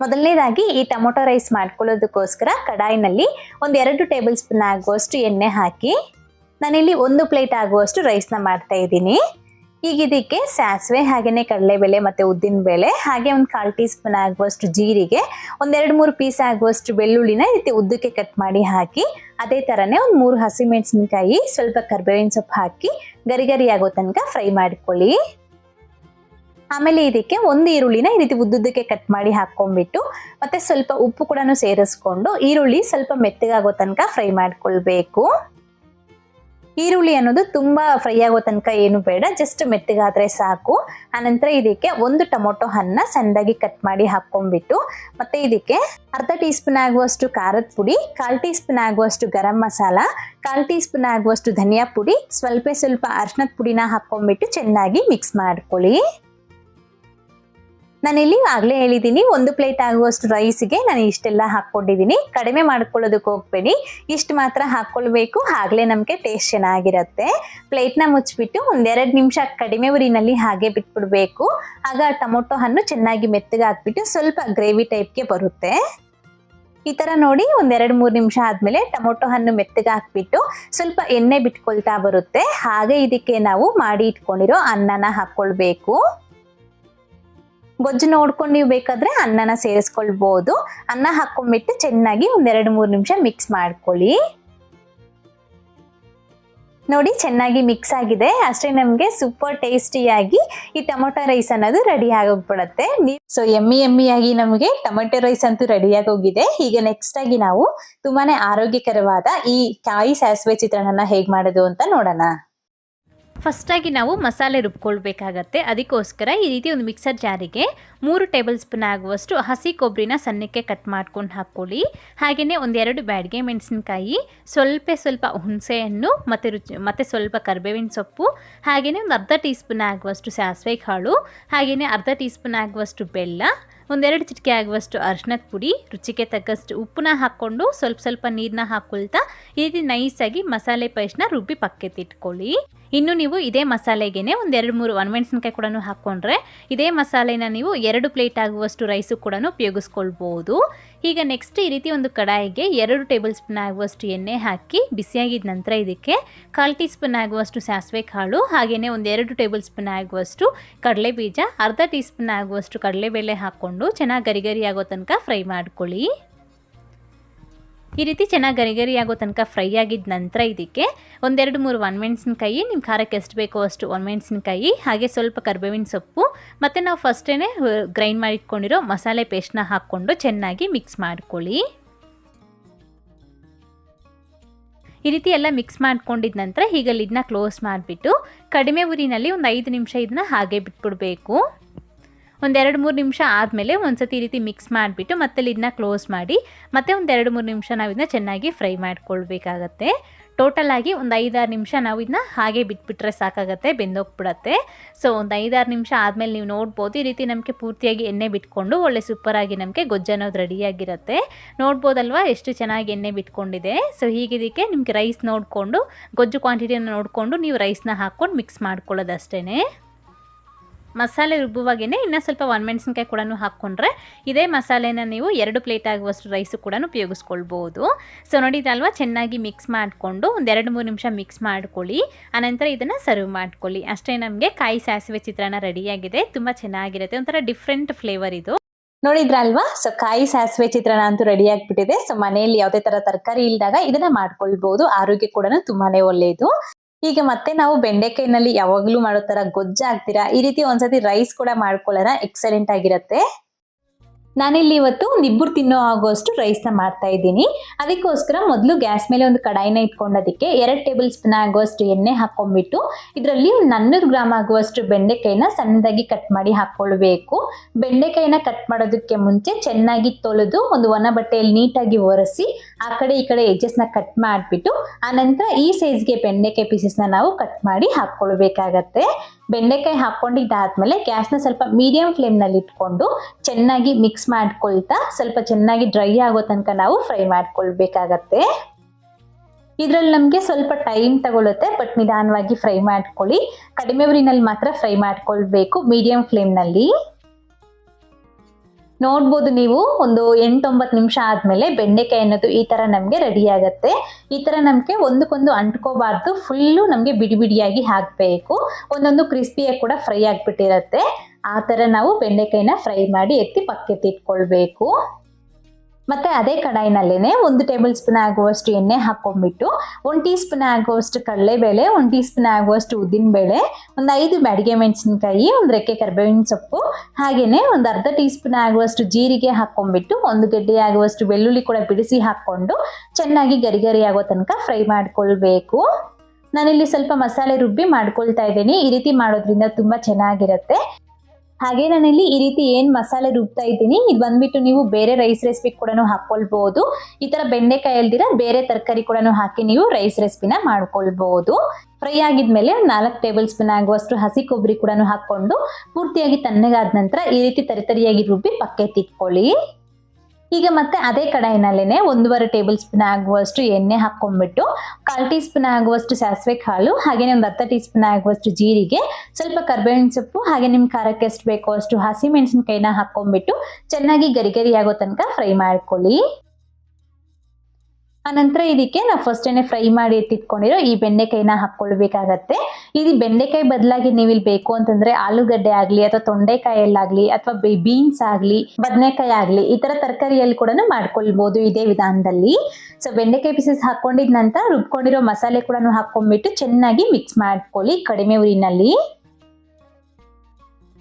ಮೊದಲನೇದಾಗಿ ಈ ಟೊಮೊಟೊ ರೈಸ್ ಮಾಡ್ಕೊಳ್ಳೋದಕ್ಕೋಸ್ಕರ ಕಡಾಯಿನಲ್ಲಿ ಒಂದು ಎರಡು ಟೇಬಲ್ ಸ್ಪೂನ್ ಆಗುವಷ್ಟು ಎಣ್ಣೆ ಹಾಕಿ, ನಾನಿಲ್ಲಿ ಒಂದು ಪ್ಲೇಟ್ ಆಗುವಷ್ಟು ರೈಸ್ನ ಮಾಡ್ತಾ ಇದ್ದೀನಿ. ಈಗ ಇದಕ್ಕೆ ಸಾಸಿವೆ ಹಾಗೆಯೇ ಕಡಲೆಬೇಳೆ ಮತ್ತು ಉದ್ದಿನಬೇಳೆ ಹಾಗೆ ಒಂದು ಕಾಲು ಟೀ ಸ್ಪೂನ್ ಆಗುವಷ್ಟು ಜೀರಿಗೆ ಒಂದೆರಡು ಮೂರು ಪೀಸ್ ಆಗುವಷ್ಟು ಬೆಳ್ಳುಳ್ಳಿನ ರೀತಿ ಉದ್ದಕ್ಕೆ ಕಟ್ ಮಾಡಿ ಹಾಕಿ, ಅದೇ ಥರನೇ ಒಂದು ಮೂರು ಹಸಿಮೆಣಸಿನ್ಕಾಯಿ, ಸ್ವಲ್ಪ ಕರ್ಬೇವಿನ ಸೊಪ್ಪು ಹಾಕಿ ಗರಿ ಗರಿ ಆಗೋ ತನಕ ಫ್ರೈ ಮಾಡ್ಕೊಳ್ಳಿ. ಆಮೇಲೆ ಇದಕ್ಕೆ ಒಂದು ಈರುಳ್ಳಿನ ಈ ರೀತಿ ಉದ್ದುದ್ದಕ್ಕೆ ಕಟ್ ಮಾಡಿ ಹಾಕ್ಕೊಂಡ್ಬಿಟ್ಟು, ಮತ್ತೆ ಸ್ವಲ್ಪ ಉಪ್ಪು ಕೂಡ ಸೇರಿಸ್ಕೊಂಡು ಈರುಳ್ಳಿ ಸ್ವಲ್ಪ ಮೆತ್ತಗಾಗೋ ತನಕ ಫ್ರೈ ಮಾಡ್ಕೊಳ್ಬೇಕು. ಈರುಳ್ಳಿ ಅನ್ನೋದು ತುಂಬಾ ಫ್ರೈ ಆಗೋ ತನಕ ಏನು ಬೇಡ ಜಸ್ಟ್ ಮೆತ್ತಗಾದ್ರೆ ಸಾಕು. ಆನಂತರ ಇದಕ್ಕೆ ಒಂದು ಟೊಮೊಟೊ ಹಣ್ಣ ಸಣ್ಣದಾಗಿ ಕಟ್ ಮಾಡಿ ಹಾಕ್ಕೊಂಡ್ಬಿಟ್ಟು, ಮತ್ತೆ ಇದಕ್ಕೆ ಅರ್ಧ ಟೀ ಸ್ಪೂನ್ ಆಗುವಷ್ಟು ಖಾರದ ಪುಡಿ, ಕಾಲ್ ಟೀ ಸ್ಪೂನ್ ಆಗುವಷ್ಟು ಗರಂ ಮಸಾಲ, ಕಾಲ್ ಟೀ ಸ್ಪೂನ್ ಆಗುವಷ್ಟು ಧನಿಯಾ ಪುಡಿ, ಸ್ವಲ್ಪ ಸ್ವಲ್ಪ ಅರ್ಶಿನದ ಪುಡಿನ ಹಾಕ್ಕೊಂಡ್ಬಿಟ್ಟು ಚೆನ್ನಾಗಿ ಮಿಕ್ಸ್ ಮಾಡ್ಕೊಳ್ಳಿ. ನಾನಿಲ್ಲಿ ಆಗಲೇ ಹೇಳಿದ್ದೀನಿ ಒಂದು ಪ್ಲೇಟ್ ಆಗುವಷ್ಟು ರೈಸ್ಗೆ ನಾನು ಇಷ್ಟೆಲ್ಲ ಹಾಕ್ಕೊಂಡಿದ್ದೀನಿ ಕಡಿಮೆ ಮಾಡ್ಕೊಳ್ಳೋದಕ್ಕೆ ಹೋಗ್ಬೇಡಿ. ಇಷ್ಟು ಮಾತ್ರ ಹಾಕ್ಕೊಳ್ಬೇಕು. ಆಗಲೇ ನಮಗೆ ಟೇಸ್ಟ್ ಚೆನ್ನಾಗಿರುತ್ತೆ. ಪ್ಲೇಟ್ನ ಮುಚ್ಚಿಬಿಟ್ಟು ಒಂದೆರಡು ನಿಮಿಷ ಕಡಿಮೆ ಉರಿನಲ್ಲಿ ಹಾಗೆ ಬಿಟ್ಬಿಡ್ಬೇಕು. ಆಗ ಟೊಮೊಟೊ ಹಣ್ಣು ಚೆನ್ನಾಗಿ ಮೆತ್ತಗೆ ಹಾಕ್ಬಿಟ್ಟು ಸ್ವಲ್ಪ ಗ್ರೇವಿ ಟೈಪ್ಗೆ ಬರುತ್ತೆ. ಈ ಥರ ನೋಡಿ ಒಂದೆರಡು ಮೂರು ನಿಮಿಷ ಆದಮೇಲೆ ಟೊಮೊಟೊ ಹಣ್ಣು ಮೆತ್ತಗೆ ಹಾಕ್ಬಿಟ್ಟು ಸ್ವಲ್ಪ ಎಣ್ಣೆ ಬಿಟ್ಕೊಳ್ತಾ ಬರುತ್ತೆ. ಹಾಗೆ ಇದಕ್ಕೆ ನಾವು ಮಾಡಿ ಇಟ್ಕೊಂಡಿರೋ ಅನ್ನನ ಹಾಕ್ಕೊಳ್ಬೇಕು. ಗೊಜ್ಜು ನೋಡ್ಕೊಂಡು ನೀವು ಬೇಕಾದ್ರೆ ಅನ್ನನ ಸೇರಿಸ್ಕೊಳ್ಬೋದು. ಅನ್ನ ಹಾಕೊಂಡ್ಬಿಟ್ಟು ಚೆನ್ನಾಗಿ ಒಂದೆರಡು ಮೂರು ನಿಮಿಷ ಮಿಕ್ಸ್ ಮಾಡ್ಕೊಳ್ಳಿ. ನೋಡಿ ಚೆನ್ನಾಗಿ ಮಿಕ್ಸ್ ಆಗಿದೆ. ಅಷ್ಟೇ ನಮಗೆ ಸೂಪರ್ ಟೇಸ್ಟಿಯಾಗಿ ಈ ಟೊಮೊಟೊ ರೈಸ್ ಅನ್ನೋದು ರೆಡಿ ಆಗೋಗ್ಬಿಡುತ್ತೆ. ಸೊ ಎಮ್ಮಿ ಎಮ್ಮಿಯಾಗಿ ನಮಗೆ ಟೊಮೆಟೊ ರೈಸ್ ಅಂತೂ ರೆಡಿಯಾಗಿ ಹೋಗಿದೆ ಈಗ ನೆಕ್ಸ್ಟ್ ಆಗಿ ನಾವು ತುಂಬಾನೇ ಆರೋಗ್ಯಕರವಾದ ಈ ಕಾಯಿ ಸಾಸಿವೆ ಚಿತ್ರಾನ್ನ ಹೇಗೆ ಮಾಡೋದು ಅಂತ ನೋಡೋಣ. ಫಸ್ಟಾಗಿ ನಾವು ಮಸಾಲೆ ರುಬ್ಕೊಳ್ಬೇಕಾಗತ್ತೆ. ಅದಕ್ಕೋಸ್ಕರ ಈ ರೀತಿ ಒಂದು ಮಿಕ್ಸರ್ ಜಾರಿಗೆ ಮೂರು ಟೇಬಲ್ ಸ್ಪೂನ್ ಆಗುವಷ್ಟು ಹಸಿ ಕೊಬ್ಬರಿನ ಸಣ್ಣಕ್ಕೆ ಕಟ್ ಮಾಡ್ಕೊಂಡು ಹಾಕ್ಕೊಳ್ಳಿ. ಹಾಗೆಯೇ ಒಂದೆರಡು ಬ್ಯಾಡಿಗೆ ಮೆಣಸಿನ್ಕಾಯಿ, ಸ್ವಲ್ಪ ಸ್ವಲ್ಪ ಹುಣಸೆಹಣ್ಣು ಮತ್ತು ರುಚಿ, ಮತ್ತು ಸ್ವಲ್ಪ ಕರಿಬೇವಿನ ಸೊಪ್ಪು, ಹಾಗೆಯೇ ಒಂದು ಅರ್ಧ ಟೀ ಸ್ಪೂನ್ ಆಗುವಷ್ಟು ಸಾಸಿವೆ ಕಾಳು, ಹಾಗೆಯೇ ಅರ್ಧ ಟೀ ಸ್ಪೂನ್ ಆಗುವಷ್ಟು ಬೆಲ್ಲ ಒಂದೆರಡು ಚಿಟಿಕೆ ಆಗುವಷ್ಟು ಅರ್ಶಿನದ ಪುಡಿ, ರುಚಿಗೆ ತಕ್ಕಷ್ಟು ಉಪ್ಪನ್ನ ಹಾಕ್ಕೊಂಡು ಸ್ವಲ್ಪ ಸ್ವಲ್ಪ ನೀರನ್ನ ಹಾಕ್ಕೊಳ್ತಾ ಈ ರೀತಿ ನೈಸಾಗಿ ಮಸಾಲೆ ಪೇಸ್ಟ್ನ ರುಬ್ಬಿ ಪಕ್ಕೆತ್ತಿಟ್ಕೊಳ್ಳಿ. ಇನ್ನು ನೀವು ಇದೇ ಮಸಾಲೆಗೆ ಒಂದೆರಡು ಮೂರು ಒಣಮೆಣಸಿನ್ಕಾಯಿ ಕೂಡ ಹಾಕ್ಕೊಂಡ್ರೆ ಇದೇ ಮಸಾಲೆನ ನೀವು ಎರಡು ಪ್ಲೇಟ್ ಆಗುವಷ್ಟು ರೈಸು ಕೂಡ ಉಪಯೋಗಿಸ್ಕೊಳ್ಬೋದು. ಈಗ ನೆಕ್ಸ್ಟ್ ಈ ರೀತಿ ಒಂದು ಕಡಾಯಿಗೆ ಎರಡು ಟೇಬಲ್ ಸ್ಪೂನ್ ಆಗುವಷ್ಟು ಎಣ್ಣೆ ಹಾಕಿ ಬಿಸಿಯಾಗಿದ ನಂತರ ಇದಕ್ಕೆ ಕಾಲು ಟೀ ಸ್ಪೂನ್ ಆಗುವಷ್ಟು ಸಾಸಿವೆ ಕಾಳು ಹಾಗೆಯೇ ಒಂದೆರಡು ಟೇಬಲ್ ಸ್ಪೂನ್ ಆಗುವಷ್ಟು ಕಡಲೆ ಬೀಜ ಅರ್ಧ ಟೀ ಸ್ಪೂನ್ ಆಗುವಷ್ಟು ಕಡಲೆಬೇಳೆ ಹಾಕ್ಕೊಂಡು ಚೆನ್ನಾಗಿ ಗರಿಗರಿ ಗರಿ ಆಗೋ ತನಕ ಫ್ರೈ ಮಾಡ್ಕೊಳ್ಳಿ. ಈ ರೀತಿ ಚೆನ್ನಾಗಿ ಗರಿಗರಿ ಗರಿ ಆಗೋ ತನಕ ಫ್ರೈ ಆಗಿದ ನಂತರ ಇದಕ್ಕೆ ಒಂದೆರಡು ಮೂರು ಒಣಮೆಣಸಿನ್ಕಾಯಿ ನಿಮ್ಮ ಖಾರಕ್ಕೆ ಎಷ್ಟು ಬೇಕೋ ಅಷ್ಟು ಒಣಮೆಣಸಿನ್ಕಾಯಿ ಹಾಗೆ ಸ್ವಲ್ಪ ಕರ್ಬೇವಿನ ಸೊಪ್ಪು, ಮತ್ತು ನಾವು ಫಸ್ಟೇ ಗ್ರೈಂಡ್ ಮಾಡಿಟ್ಕೊಂಡಿರೋ ಮಸಾಲೆ ಪೇಸ್ಟ್ನ ಹಾಕ್ಕೊಂಡು ಚೆನ್ನಾಗಿ ಮಿಕ್ಸ್ ಮಾಡ್ಕೊಳ್ಳಿ. ಈ ರೀತಿ ಎಲ್ಲ ಮಿಕ್ಸ್ ಮಾಡ್ಕೊಂಡಿದ ನಂತರ ಈಗ ಲಿಡ್ನ ಕ್ಲೋಸ್ ಮಾಡಿಬಿಟ್ಟು ಕಡಿಮೆ ಉರಿನಲ್ಲಿ ಒಂದು ಐದು ನಿಮಿಷ ಇದನ್ನ ಹಾಗೆ ಬಿಟ್ಬಿಡಬೇಕು. ಒಂದೆರಡು ಮೂರು ನಿಮಿಷ ಆದಮೇಲೆ ಒಂದ್ಸತಿ ಈ ರೀತಿ ಮಿಕ್ಸ್ ಮಾಡಿಬಿಟ್ಟು ಮತ್ತೆ ಇದನ್ನ ಕ್ಲೋಸ್ ಮಾಡಿ, ಮತ್ತೆ ಒಂದು ಎರಡು ಮೂರು ನಿಮಿಷ ನಾವು ಇದನ್ನ ಚೆನ್ನಾಗಿ ಫ್ರೈ ಮಾಡ್ಕೊಳ್ಬೇಕಾಗತ್ತೆ. ಟೋಟಲ್ ಆಗಿ ಒಂದು ಐದಾರು ನಿಮಿಷ ನಾವು ಇದನ್ನ ಹಾಗೆ ಬಿಟ್ಬಿಟ್ರೆ ಸಾಕಾಗತ್ತೆ, ಬೆಂದೋಗ್ಬಿಡತ್ತೆ. ಸೊ ಒಂದು ಐದಾರು ನಿಮಿಷ ಆದಮೇಲೆ ನೀವು ನೋಡ್ಬೋದು, ಈ ರೀತಿ ನಮಗೆ ಪೂರ್ತಿಯಾಗಿ ಎಣ್ಣೆ ಬಿಟ್ಕೊಂಡು ಒಳ್ಳೆ ಸೂಪರಾಗಿ ನಮಗೆ ಗೊಜ್ಜು ಅನ್ನೋದು ರೆಡಿಯಾಗಿರುತ್ತೆ ನೋಡ್ಬೋದಲ್ವಾ ಎಷ್ಟು ಚೆನ್ನಾಗಿ ಎಣ್ಣೆ ಬಿಟ್ಕೊಂಡಿದೆ? ಸೊ ಹೀಗಿದ್ದಕ್ಕೆ ನಿಮಗೆ ರೈಸ್ ನೋಡಿಕೊಂಡು, ಗೊಜ್ಜು ಕ್ವಾಂಟಿಟಿಯನ್ನು ನೋಡಿಕೊಂಡು ನೀವು ರೈಸ್ನ ಹಾಕ್ಕೊಂಡು ಮಿಕ್ಸ್ ಮಾಡ್ಕೊಳ್ಳೋದಷ್ಟೇ ಮಸಾಲೆ ರುಬ್ಬುವಾಗೇ ಇನ್ನೂ ಸ್ವಲ್ಪ ಒಣಮೆಣಸಿನ್ಕಾಯಿ ಕೂಡ ಹಾಕ್ಕೊಂಡ್ರೆ ಇದೇ ಮಸಾಲೆನ ನೀವು ಎರಡು ಪ್ಲೇಟ್ ಆಗುವಷ್ಟು ರೈಸು ಕೂಡ ಉಪಯೋಗಿಸ್ಕೊಳ್ಬೋದು. ಸೊ ನೋಡಿದ್ರಲ್ವಾ ಚೆನ್ನಾಗಿ ಮಿಕ್ಸ್ ಮಾಡಿಕೊಂಡು ಒಂದೆರಡು ಮೂರು ನಿಮಿಷ ಮಿಕ್ಸ್ ಮಾಡ್ಕೊಳ್ಳಿ. ಆನಂತರ ಇದನ್ನು ಸರ್ವ್ ಮಾಡ್ಕೊಳ್ಳಿ. ಅಷ್ಟೇ ನಮಗೆ ಕಾಯಿ ಸಾಸಿವೆ ಚಿತ್ರಾನ್ನ ರೆಡಿಯಾಗಿದೆ ತುಂಬ ಚೆನ್ನಾಗಿರುತ್ತೆ. ಒಂಥರ ಡಿಫ್ರೆಂಟ್ ಫ್ಲೇವರ್ ಇದು. ನೋಡಿದ್ರಲ್ವಾ ಸೊ ಕಾಯಿ ಸಾಸಿವೆ ಚಿತ್ರಾನ್ನ ಅಂತೂ ರೆಡಿ ಆಗ್ಬಿಟ್ಟಿದೆ. ಸೊ ಮನೆಯಲ್ಲಿ ಯಾವುದೇ ತರ ತರಕಾರಿ ಇಲ್ದಾಗ ಇದನ್ನ ಮಾಡ್ಕೊಳ್ಬಹುದು ಆರೋಗ್ಯ ಕೂಡ ತುಂಬಾನೇ ಒಳ್ಳೆಯದು ಈಗ ಮತ್ತೆ ನಾವು ಬೆಂಡೆಕಾಯಿನಲ್ಲಿ ಯಾವಾಗ್ಲೂ ಮಾಡೋ ತರ ಗೊಜ್ಜು ಹಾಕ್ತೀರಾ? ಈ ರೀತಿ ಒಂದ್ಸತಿ ರೈಸ್ ಕೂಡ ಮಾಡ್ಕೊಳ್ಳೋಣ. ಎಕ್ಸಲೆಂಟ್ ಆಗಿರತ್ತೆ. ನಾನಿಲ್ಲಿ ಇವತ್ತು ನಿಬ್ಬುರು ತಿನ್ನೋ ಆಗುವಷ್ಟು ರೈಸ್ನ ಮಾಡ್ತಾ ಇದ್ದೀನಿ. ಅದಕ್ಕೋಸ್ಕರ ಮೊದಲು ಗ್ಯಾಸ್ ಮೇಲೆ ಒಂದು ಕಡಾಯಿನ ಇಟ್ಕೊಂಡೋದಕ್ಕೆ ಎರಡು ಟೇಬಲ್ ಸ್ಪೂನ್ ಆಗುವಷ್ಟು ಎಣ್ಣೆ ಹಾಕೊಂಡ್ಬಿಟ್ಟು ಇದರಲ್ಲಿ ನಾನ್ನೂರು ಗ್ರಾಮ್ ಆಗುವಷ್ಟು ಬೆಂಡೆಕಾಯಿನ ಸಣ್ಣದಾಗಿ ಕಟ್ ಮಾಡಿ ಹಾಕ್ಕೊಳ್ಬೇಕು. ಬೆಂಡೆಕಾಯಿನ ಕಟ್ ಮಾಡೋದಕ್ಕೆ ಮುಂಚೆ ಚೆನ್ನಾಗಿ ತೊಳೆದು ಒಂದು ಒಣ ಬಟ್ಟೆಯಲ್ಲಿ ನೀಟಾಗಿ ಒರೆಸಿ ಆ ಕಡೆ ಈ ಕಡೆ ಎಜ್ಜಸ್ನ ಕಟ್ ಮಾಡಿಬಿಟ್ಟು ಆನಂತರ ಈ ಸೈಜ್ಗೆ ಬೆಂಡೆಕಾಯಿ ಪೀಸಸ್ನ ನಾವು ಕಟ್ ಮಾಡಿ ಹಾಕ್ಕೊಳ್ಬೇಕಾಗತ್ತೆ. ಬೆಂಡೆಕಾಯಿ ಹಾಕ್ಕೊಂಡಿದ್ದಾದ್ಮೇಲೆ ಗ್ಯಾಸ್ನ ಸ್ವಲ್ಪ ಮೀಡಿಯಂ ಫ್ಲೇಮ್ನಲ್ಲಿ ಇಟ್ಕೊಂಡು ಚೆನ್ನಾಗಿ ಮಿಕ್ಸ್ ಮಾಡ್ಕೊಳ್ತಾ, ಸ್ವಲ್ಪ ಚೆನ್ನಾಗಿ ಡ್ರೈ ಆಗೋ ತನಕ ನಾವು ಫ್ರೈ ಮಾಡ್ಕೊಳ್ಬೇಕಾಗತ್ತೆ. ಇದರಲ್ಲಿ ನಮಗೆ ಸ್ವಲ್ಪ ಟೈಮ್ ತಗೊಳುತ್ತೆ ಬಟ್ ನಿಧಾನವಾಗಿ ಫ್ರೈ ಮಾಡ್ಕೊಳ್ಳಿ. ಕಡಿಮೆ ಉರಿನಲ್ಲಿ ಮಾತ್ರ ಫ್ರೈ ಮಾಡ್ಕೊಳ್ಬೇಕು ಮೀಡಿಯಂ ಫ್ಲೇಮ್ನಲ್ಲಿ ನೋಡ್ಬೋದು ನೀವು ಒಂದು ಎಂಟೊಂಬತ್ತು ನಿಮಿಷ ಆದಮೇಲೆ ಬೆಂಡೆಕಾಯಿ ಅನ್ನೋದು ಈ ಥರ ನಮಗೆ ರೆಡಿ ಆಗುತ್ತೆ. ಈ ಥರ ನಮಗೆ ಒಂದಕ್ಕೊಂದು ಅಂಟ್ಕೋಬಾರ್ದು ಫುಲ್ಲು ನಮಗೆ ಬಿಡಿ ಬಿಡಿಯಾಗಿ ಹಾಕಬೇಕು. ಒಂದೊಂದು ಕ್ರಿಸ್ಪಿಯಾಗಿ ಕೂಡ ಫ್ರೈ ಆಗಿಬಿಟ್ಟಿರತ್ತೆ. ಆ ಥರ ನಾವು ಬೆಂಡೆಕಾಯಿನ ಫ್ರೈ ಮಾಡಿ ಎತ್ತಿ ಪಕ್ಕೆತ್ತಿಟ್ಕೊಳ್ಬೇಕು ಮತ್ತೆ ಅದೇ ಕಡಾಯಿನಲ್ಲೇನೆ ಒಂದು ಟೇಬಲ್ ಸ್ಪೂನ್ ಆಗುವಷ್ಟು ಎಣ್ಣೆ ಹಾಕೊಂಡ್ಬಿಟ್ಟು ಒಂದು ಟೀ ಸ್ಪೂನ್ ಆಗುವಷ್ಟು ಕಡಲೆಬೇಳೆ, ಒಂದು ಟೀ ಸ್ಪೂನ್ ಆಗುವಷ್ಟು ಉದ್ದಿನಬೇಳೆ, ಒಂದು ಐದು ಬ್ಯಾಡಿಗೆ ಮೆಣಸಿನ್ಕಾಯಿ, ಒಂದು ರೆಕ್ಕೆ ಕರಿಬೇವಿನ ಸೊಪ್ಪು ಹಾಗೆಯೇ ಒಂದು ಅರ್ಧ ಟೀ ಸ್ಪೂನ್ ಆಗುವಷ್ಟು ಜೀರಿಗೆ ಹಾಕೊಂಡ್ಬಿಟ್ಟು ಒಂದು ಗಡ್ಡೆ ಆಗುವಷ್ಟು ಬೆಳ್ಳುಳ್ಳಿ ಕೂಡ ಬಿಡಿಸಿ ಹಾಕ್ಕೊಂಡು ಚೆನ್ನಾಗಿ ಗರಿ ಗರಿ ಆಗೋ ತನಕ ಫ್ರೈ ಮಾಡ್ಕೊಳ್ಬೇಕು. ನಾನಿಲ್ಲಿ ಸ್ವಲ್ಪ ಮಸಾಲೆ ರುಬ್ಬಿ ಮಾಡ್ಕೊಳ್ತಾ ಇದ್ದೀನಿ. ಈ ರೀತಿ ಮಾಡೋದ್ರಿಂದ ತುಂಬ ಚೆನ್ನಾಗಿರುತ್ತೆ. ಹಾಗೆ ನಾನಿಲ್ಲಿ ಈ ರೀತಿ ಏನ್ ಮಸಾಲೆ ರುಬ್ತಾ ಇದ್ದೀನಿ. ಇದು ಬಂದ್ಬಿಟ್ಟು ನೀವು ಬೇರೆ ರೈಸ್ ರೆಸಿಪಿ ಕೂಡ ಹಾಕೊಳ್ಬಹುದು ಈ ತರ ಬೆಂಡೆಕಾಯಿ ಅಲ್ದಿರ ಬೇರೆ ತರಕಾರಿ ಕೂಡ ಹಾಕಿ ನೀವು ರೈಸ್ ರೆಸಿಪಿನ ಮಾಡ್ಕೊಳ್ಬಹುದು ಫ್ರೈ ಆಗಿದ್ಮೇಲೆ ನಾಲ್ಕು ಟೇಬಲ್ ಸ್ಪೂನ್ ಆಗುವಷ್ಟು ಹಸಿ ಕೊಬ್ಬರಿ ಕೂಡ ಹಾಕೊಂಡು ಪೂರ್ತಿಯಾಗಿ ತಣ್ಣಗಾದ ನಂತರ ಈ ರೀತಿ ತರಿತರಿಯಾಗಿ ರುಬ್ಬಿ ಪಕ್ಕೆತ್ತಿಟ್ಕೊಳ್ಳಿ ಈಗ ಮತ್ತೆ ಅದೇ ಕಡಾಯಿನಲ್ಲೇನೆ ಒಂದೂವರೆ ಟೇಬಲ್ ಸ್ಪೂನ್ ಆಗುವಷ್ಟು ಎಣ್ಣೆ ಹಾಕೊಂಡ್ಬಿಟ್ಟು ಕಾಲು ಟೀ ಸ್ಪೂನ್ ಆಗುವಷ್ಟು ಸಾಸಿವೆ ಕಾಳು ಹಾಗೆಯೇ ಒಂದು ಅರ್ಧ ಟೀ ಸ್ಪೂನ್ ಆಗುವಷ್ಟು ಜೀರಿಗೆ, ಸ್ವಲ್ಪ ಕರ್ಬೇವಿನ ಸೊಪ್ಪು, ಹಾಗೆ ನಿಮ್ಮ ಖಾರಕ್ಕೆ ಎಷ್ಟು ಬೇಕೋ ಅಷ್ಟು ಹಸಿ ಮೆಣಸಿನಕಾಯಿನ ಹಾಕೊಂಡ್ಬಿಟ್ಟು ಚೆನ್ನಾಗಿ ಗರಿ ಗರಿ ಆಗೋ ತನಕ ಫ್ರೈ ಮಾಡ್ಕೊಳ್ಳಿ. ಅನಂತರ ಇದಕ್ಕೆ ನಾವು ಫಸ್ಟೇನೆ ಫ್ರೈ ಮಾಡಿ ಎತ್ತಿಟ್ಕೊಂಡಿರೋ ಈ ಬೆಂಡೆಕಾಯಿನ ಹಾಕ್ಕೊಳ್ಬೇಕಾಗತ್ತೆ. ಇದು ಬೆಂಡೆಕಾಯಿ ಬದಲಾಗಿ ನೀವು ಇಲ್ಲಿ ಬೇಕು ಅಂತಂದ್ರೆ ಆಲೂಗಡ್ಡೆ ಆಗಲಿ ಅಥವಾ ತೊಂಡೆಕಾಯಲ್ಲಾಗ್ಲಿ ಅಥವಾ ಬೀನ್ಸ್ ಆಗಲಿ, ಬದನೆಕಾಯಿ ಆಗಲಿ ಈ ತರ ತರಕಾರಿಯಲ್ಲಿ ಕೂಡ ಮಾಡ್ಕೊಳ್ಬೋದು ಇದೇ ವಿಧಾನದಲ್ಲಿ. ಸೊ ಬೆಂಡೆಕಾಯಿ ಪೀಸಸ್ ಹಾಕೊಂಡಿದ ನಂತರ ರುಬ್ಕೊಂಡಿರೋ ಮಸಾಲೆ ಕೂಡ ಹಾಕೊಂಡ್ಬಿಟ್ಟು ಚೆನ್ನಾಗಿ ಮಿಕ್ಸ್ ಮಾಡ್ಕೊಳ್ಳಿ ಕಡಿಮೆ ಉರಿನಲ್ಲಿ.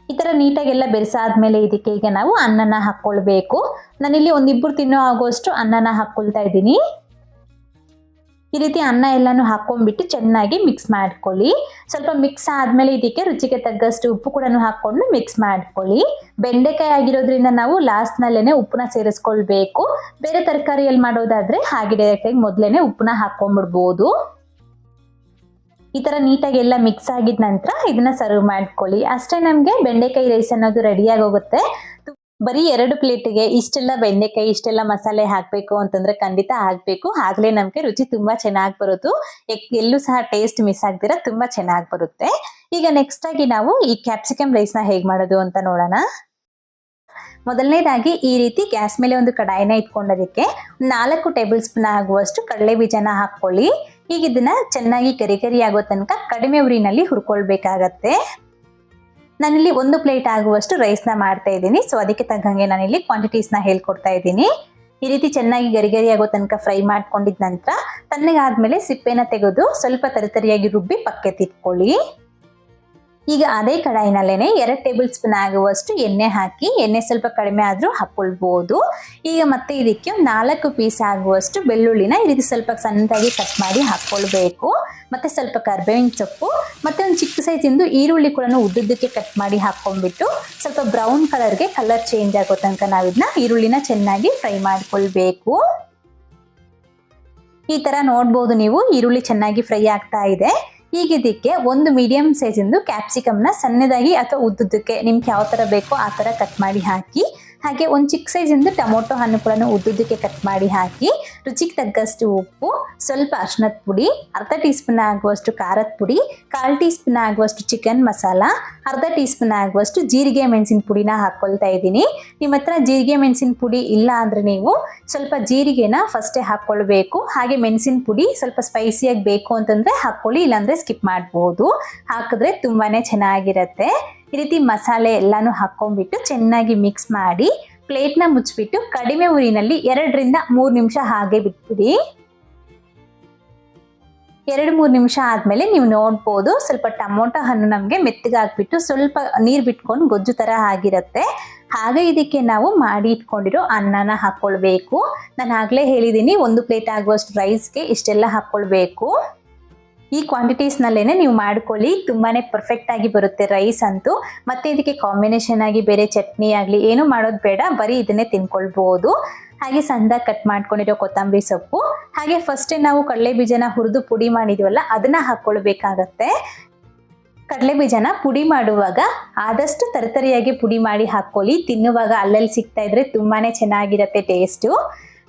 ಈ ಥರ ನೀಟಾಗೆಲ್ಲ ಬೆರೆಸಾದ್ಮೇಲೆ ಇದಕ್ಕೆ ಈಗ ನಾವು ಅನ್ನನ ಹಾಕ್ಕೊಳ್ಬೇಕು. ನಾನಿಲ್ಲಿ ಒಂದಿಬ್ಬರು ತಿನ್ನೋ ಆಗೋಷ್ಟು ಅನ್ನನ ಹಾಕೊಳ್ತಾ ಇದ್ದೀನಿ. ಈ ರೀತಿ ಅನ್ನ ಎಲ್ಲಾನು ಹಾಕೊಂಡ್ಬಿಟ್ಟು ಚೆನ್ನಾಗಿ ಮಿಕ್ಸ್ ಮಾಡ್ಕೊಳ್ಳಿ. ಸ್ವಲ್ಪ ಮಿಕ್ಸ್ ಆದ್ಮೇಲೆ ಇದಕ್ಕೆ ರುಚಿಗೆ ತಗ್ಗಷ್ಟು ಉಪ್ಪು ಕೂಡ ಹಾಕೊಂಡು ಮಿಕ್ಸ್ ಮಾಡ್ಕೊಳ್ಳಿ. ಬೆಂಡೆಕಾಯಿ ಆಗಿರೋದ್ರಿಂದ ನಾವು ಲಾಸ್ಟ್ ನಲ್ಲೇನೆ ಉಪ್ಪನ್ನ ಸೇರಿಸ್ಕೊಳ್ಬೇಕು. ಬೇರೆ ತರಕಾರಿಯಲ್ಲಿ ಮಾಡೋದಾದ್ರೆ ಹಾಗೆ ಡೈರೆಕ್ಟ್ ಆಗಿ ಮೊದಲೇನೆ ಉಪ್ಪನ್ನ ಹಾಕೊಂಡ್ಬಿಡ್ಬೋದು. ಈ ಥರ ನೀಟಾಗಿ ಎಲ್ಲ ಮಿಕ್ಸ್ ಆಗಿದ ನಂತರ ಇದನ್ನ ಸರ್ವ್ ಮಾಡ್ಕೊಳ್ಳಿ. ಅಷ್ಟೇ ನಮ್ಗೆ ಬೆಂಡೆಕಾಯಿ ರೈಸ್ ಅನ್ನೋದು ರೆಡಿಯಾಗಿ ಹೋಗುತ್ತೆ. ಬರೀ ಎರಡು ಪ್ಲೇಟಿಗೆ ಇಷ್ಟೆಲ್ಲ ಬೆಂಡೆಕಾಯಿ, ಇಷ್ಟೆಲ್ಲ ಮಸಾಲೆ ಹಾಕಬೇಕು ಅಂತಂದ್ರೆ ಖಂಡಿತ ಹಾಕಬೇಕು. ಆಗ್ಲೇ ನಮಗೆ ರುಚಿ ತುಂಬಾ ಚೆನ್ನಾಗಿ ಬರೋದು. ಎಲ್ಲೂ ಸಹ ಟೇಸ್ಟ್ ಮಿಸ್ ಆಗ್ದಿರ ತುಂಬಾ ಚೆನ್ನಾಗಿ ಬರುತ್ತೆ. ಈಗ ನೆಕ್ಸ್ಟ್ ಆಗಿ ನಾವು ಈ ಕ್ಯಾಪ್ಸಿಕಮ್ನ ಹೇಗ್ ಮಾಡೋದು ಅಂತ ನೋಡೋಣ. ಮೊದಲನೇದಾಗಿ ಈ ರೀತಿ ಗ್ಯಾಸ್ ಮೇಲೆ ಒಂದು ಕಡಾಯಿನ ಇಟ್ಕೊಂಡೋದಕ್ಕೆ ನಾಲ್ಕು ಟೇಬಲ್ ಸ್ಪೂನ್ ಆಗುವಷ್ಟು ಕಡಲೆ ಬೀಜನ ಹಾಕೊಳ್ಳಿ ಈಗ ಇದನ್ನ ಚೆನ್ನಾಗಿ ಗರಿ ಗರಿ ಆಗೋ ತನಕ ಕಡಿಮೆ ಉರಿನಲ್ಲಿ ಹುರ್ಕೊಳ್ಬೇಕಾಗತ್ತೆ. ನಾನಿಲ್ಲಿ ಒಂದು ಪ್ಲೇಟ್ ಆಗುವಷ್ಟು ರೈಸ್ನ ಮಾಡ್ತಾ ಇದ್ದೀನಿ. ಸೊ ಅದಕ್ಕೆ ತಕ್ಕಂಗೆ ನಾನಿಲ್ಲಿ ಕ್ವಾಂಟಿಟೀಸ್ನ ಹೇಳ್ಕೊಡ್ತಾ ಇದ್ದೀನಿ. ಈ ರೀತಿ ಚೆನ್ನಾಗಿ ಗರಿ ಗರಿ ಆಗೋ ತನಕ ಫ್ರೈ ಮಾಡ್ಕೊಂಡಿದ ನಂತರ, ತಣ್ಣಗಾದ್ಮೇಲೆ ಸಿಪ್ಪೆನ ತೆಗೆದು ಸ್ವಲ್ಪ ತರಿತರಿಯಾಗಿ ರುಬ್ಬಿ ಪಕ್ಕೆತ್ತಿಟ್ಕೊಳ್ಳಿ ಈಗ ಅದೇ ಕಡಾಯಿನಲ್ಲೇನೆ ಎರಡು ಟೇಬಲ್ ಸ್ಪೂನ್ ಆಗುವಷ್ಟು ಎಣ್ಣೆ ಹಾಕಿ, ಎಣ್ಣೆ ಸ್ವಲ್ಪ ಕಡಿಮೆ ಆದರೂ ಹಾಕ್ಕೊಳ್ಬೋದು ಈಗ ಮತ್ತೆ ಇದಕ್ಕೆ ನಾಲ್ಕು ಪೀಸ್ ಆಗುವಷ್ಟು ಬೆಳ್ಳುಳ್ಳಿನ ಈ ರೀತಿ ಸ್ವಲ್ಪ ಸಣ್ಣದಾಗಿ ಕಟ್ ಮಾಡಿ ಹಾಕ್ಕೊಳ್ಬೇಕು ಮತ್ತೆ ಸ್ವಲ್ಪ ಕರ್ಬೇವಿನ ಸೊಪ್ಪು, ಮತ್ತೆ ಒಂದು ಚಿಕ್ಕ ಸೈಜಿಂದು ಈರುಳ್ಳಿ ಕೂಡ ಉದ್ದುದ್ದಕ್ಕೆ ಕಟ್ ಮಾಡಿ ಹಾಕೊಂಡ್ಬಿಟ್ಟು ಸ್ವಲ್ಪ ಬ್ರೌನ್ ಕಲರ್ಗೆ ಕಲರ್ ಚೇಂಜ್ ಆಗೋ ತನಕ ನಾವು ಇದನ್ನ ಈರುಳ್ಳಿನ ಚೆನ್ನಾಗಿ ಫ್ರೈ ಮಾಡ್ಕೊಳ್ಬೇಕು. ಈ ತರ ನೋಡ್ಬೋದು ನೀವು, ಈರುಳ್ಳಿ ಚೆನ್ನಾಗಿ ಫ್ರೈ ಆಗ್ತಾ ಇದೆ. ಈಗ ಇದಕ್ಕೆ ಒಂದು ಮೀಡಿಯಂ ಸೈಜಿಂದು ಕ್ಯಾಪ್ಸಿಕಮ್ನ ಸಣ್ಣದಾಗಿ ಅಥವಾ ಉದ್ದುದ್ದಕ್ಕೆ ನಿಮ್ಗೆ ಯಾವ ಥರ ಬೇಕೋ ಆ ಥರ ಕಟ್ ಮಾಡಿ ಹಾಕಿ ಹಾಗೆ ಒಂದು ಚಿಕ್ಕ ಸೈಜಿಂದ ಟೊಮೊಟೊ ಹಣ್ಣು ಕೂಡ ಉದ್ದುದ್ದಕ್ಕೆ ಕಟ್ ಮಾಡಿ ಹಾಕಿ, ರುಚಿಗೆ ತಗ್ಗಷ್ಟು ಉಪ್ಪು, ಸ್ವಲ್ಪ ಅರ್ಶಿನದ ಪುಡಿ, ಅರ್ಧ ಟೀ ಸ್ಪೂನ್ ಆಗುವಷ್ಟು ಖಾರದ ಪುಡಿ, ಕಾಲು ಟೀ ಸ್ಪೂನ್ ಆಗುವಷ್ಟು ಚಿಕನ್ ಮಸಾಲ, ಅರ್ಧ ಟೀ ಸ್ಪೂನ್ ಆಗುವಷ್ಟು ಜೀರಿಗೆ ಮೆಣಸಿನ ಪುಡಿನ ಹಾಕ್ಕೊಳ್ತಾ ಇದ್ದೀನಿ. ನಿಮ್ಮ ಹತ್ರ ಜೀರಿಗೆ ಮೆಣಸಿನ ಪುಡಿ ಇಲ್ಲ ಅಂದರೆ ನೀವು ಸ್ವಲ್ಪ ಜೀರಿಗೆನ ಫಸ್ಟೇ ಹಾಕ್ಕೊಳ್ಬೇಕು ಹಾಗೆ ಮೆಣಸಿನ ಪುಡಿ ಸ್ವಲ್ಪ ಸ್ಪೈಸಿಯಾಗಿ ಬೇಕು ಅಂತಂದರೆ ಹಾಕ್ಕೊಳ್ಳಿ ಇಲ್ಲಾಂದರೆ ಸ್ಕಿಪ್ ಮಾಡ್ಬೋದು. ಹಾಕಿದ್ರೆ ತುಂಬಾ ಚೆನ್ನಾಗಿರುತ್ತೆ. ಈ ರೀತಿ ಮಸಾಲೆ ಎಲ್ಲಾನು ಹಾಕ್ಕೊಂಡ್ಬಿಟ್ಟು ಚೆನ್ನಾಗಿ ಮಿಕ್ಸ್ ಮಾಡಿ ಪ್ಲೇಟ್ನ ಮುಚ್ಚಿಬಿಟ್ಟು ಕಡಿಮೆ ಉರಿನಲ್ಲಿ ಎರಡರಿಂದ ಮೂರು ನಿಮಿಷ ಹಾಗೆ ಬಿಟ್ಬಿಡಿ. ಎರಡು ಮೂರು ನಿಮಿಷ ಆದಮೇಲೆ ನೀವು ನೋಡ್ಬೋದು ಸ್ವಲ್ಪ ಟೊಮೊಟೊ ಹಣ್ಣು ನಮಗೆ ಮೆತ್ತಗಾಕ್ಬಿಟ್ಟು ಸ್ವಲ್ಪ ನೀರು ಬಿಟ್ಕೊಂಡು ಗೊಜ್ಜು ಥರ ಆಗಿರುತ್ತೆ. ಹಾಗೆ ಇದಕ್ಕೆ ನಾವು ಮಾಡಿ ಇಟ್ಕೊಂಡಿರೋ ಅನ್ನನ ಹಾಕ್ಕೊಳ್ಬೇಕು ನಾನು ಆಗಲೇ ಹೇಳಿದ್ದೀನಿ ಒಂದು ಪ್ಲೇಟ್ ಆಗುವಷ್ಟು ರೈಸ್ಗೆ ಇಷ್ಟೆಲ್ಲ ಹಾಕ್ಕೊಳ್ಬೇಕು ಈ ಕ್ವಾಂಟಿಟೀಸ್ನಲ್ಲೇ ನೀವು ಮಾಡ್ಕೊಳ್ಳಿ. ತುಂಬಾ ಪರ್ಫೆಕ್ಟ್ ಆಗಿ ಬರುತ್ತೆ ರೈಸ್ ಅಂತೂ. ಮತ್ತು ಇದಕ್ಕೆ ಕಾಂಬಿನೇಷನ್ ಆಗಿ ಬೇರೆ ಚಟ್ನಿ ಆಗಲಿ ಏನು ಮಾಡೋದು ಬೇಡ. ಬರೀ ಇದನ್ನೇ ತಿನ್ಕೊಳ್ಬೋದು. ಹಾಗೆ ಸಣ್ಣದಾಗಿ ಕಟ್ ಮಾಡ್ಕೊಂಡಿರೋ ಕೊತ್ತಂಬರಿ ಸೊಪ್ಪು. ಹಾಗೆ ಫಸ್ಟೇ ನಾವು ಕಡಲೆ ಬೀಜನ ಹುರಿದು ಪುಡಿ ಮಾಡಿದ್ವಲ್ಲ, ಅದನ್ನು ಹಾಕ್ಕೊಳ್ಬೇಕಾಗತ್ತೆ. ಕಡಲೆ ಬೀಜನ ಪುಡಿ ಮಾಡುವಾಗ ಆದಷ್ಟು ತರತರಿಯಾಗಿ ಪುಡಿ ಮಾಡಿ ಹಾಕ್ಕೊಳ್ಳಿ. ತಿನ್ನುವಾಗ ಅಲ್ಲಲ್ಲಿ ಸಿಗ್ತಾ ಇದ್ರೆ ತುಂಬಾ ಚೆನ್ನಾಗಿರುತ್ತೆ ಟೇಸ್ಟು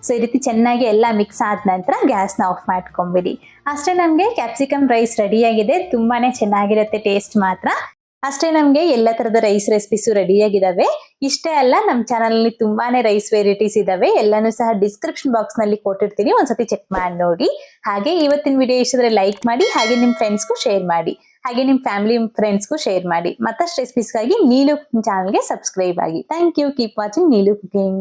ಸೊ ಈ ರೀತಿ ಚೆನ್ನಾಗಿ ಎಲ್ಲ ಮಿಕ್ಸ್ ಆದ ನಂತರ ಗ್ಯಾಸ್ನ ಆಫ್ ಮಾಡ್ಕೊಂಬಿಡಿ. ಅಷ್ಟೇ ನಮಗೆ ಕ್ಯಾಪ್ಸಿಕಮ್ ರೈಸ್ ರೆಡಿಯಾಗಿದೆ ತುಂಬಾನೇ ಚೆನ್ನಾಗಿರುತ್ತೆ ಟೇಸ್ಟ್ ಮಾತ್ರ. ಅಷ್ಟೇ ನಮಗೆ ಎಲ್ಲ ಥರದ ರೈಸ್ ರೆಸಿಪೀಸು ರೆಡಿಯಾಗಿದ್ದಾವೆ ಇಷ್ಟೇ ಅಲ್ಲ ನಮ್ಮ ಚಾನಲಲ್ಲಿ ತುಂಬಾನೇ ರೈಸ್ ವೆರೈಟೀಸ್ ಇದಾವೆ. ಎಲ್ಲನೂ ಸಹ ಡಿಸ್ಕ್ರಿಪ್ಷನ್ ಬಾಕ್ಸ್ನಲ್ಲಿ ಕೊಟ್ಟಿರ್ತೀನಿ. ಒಂದ್ಸತಿ ಚೆಕ್ ಮಾಡಿ ನೋಡಿ. ಹಾಗೆ ಇವತ್ತಿನ ವಿಡಿಯೋ ಇಷ್ಟಿದ್ರೆ ಲೈಕ್ ಮಾಡಿ, ಹಾಗೆ ನಿಮ್ಮ ಫ್ರೆಂಡ್ಸ್ಗೂ ಶೇರ್ ಮಾಡಿ. ಹಾಗೆ ನಿಮ್ಮ ಫ್ಯಾಮಿಲಿ ಫ್ರೆಂಡ್ಸ್ಗೂ ಶೇರ್ ಮಾಡಿ. ಮತ್ತಷ್ಟು ರೆಸಿಪೀಸ್ಗಾಗಿ ನೀಲು ಚಾನಲ್ಗೆ ಸಬ್ಸ್ಕ್ರೈಬ್ ಆಗಿ. Thank you keep watching Neelu cooking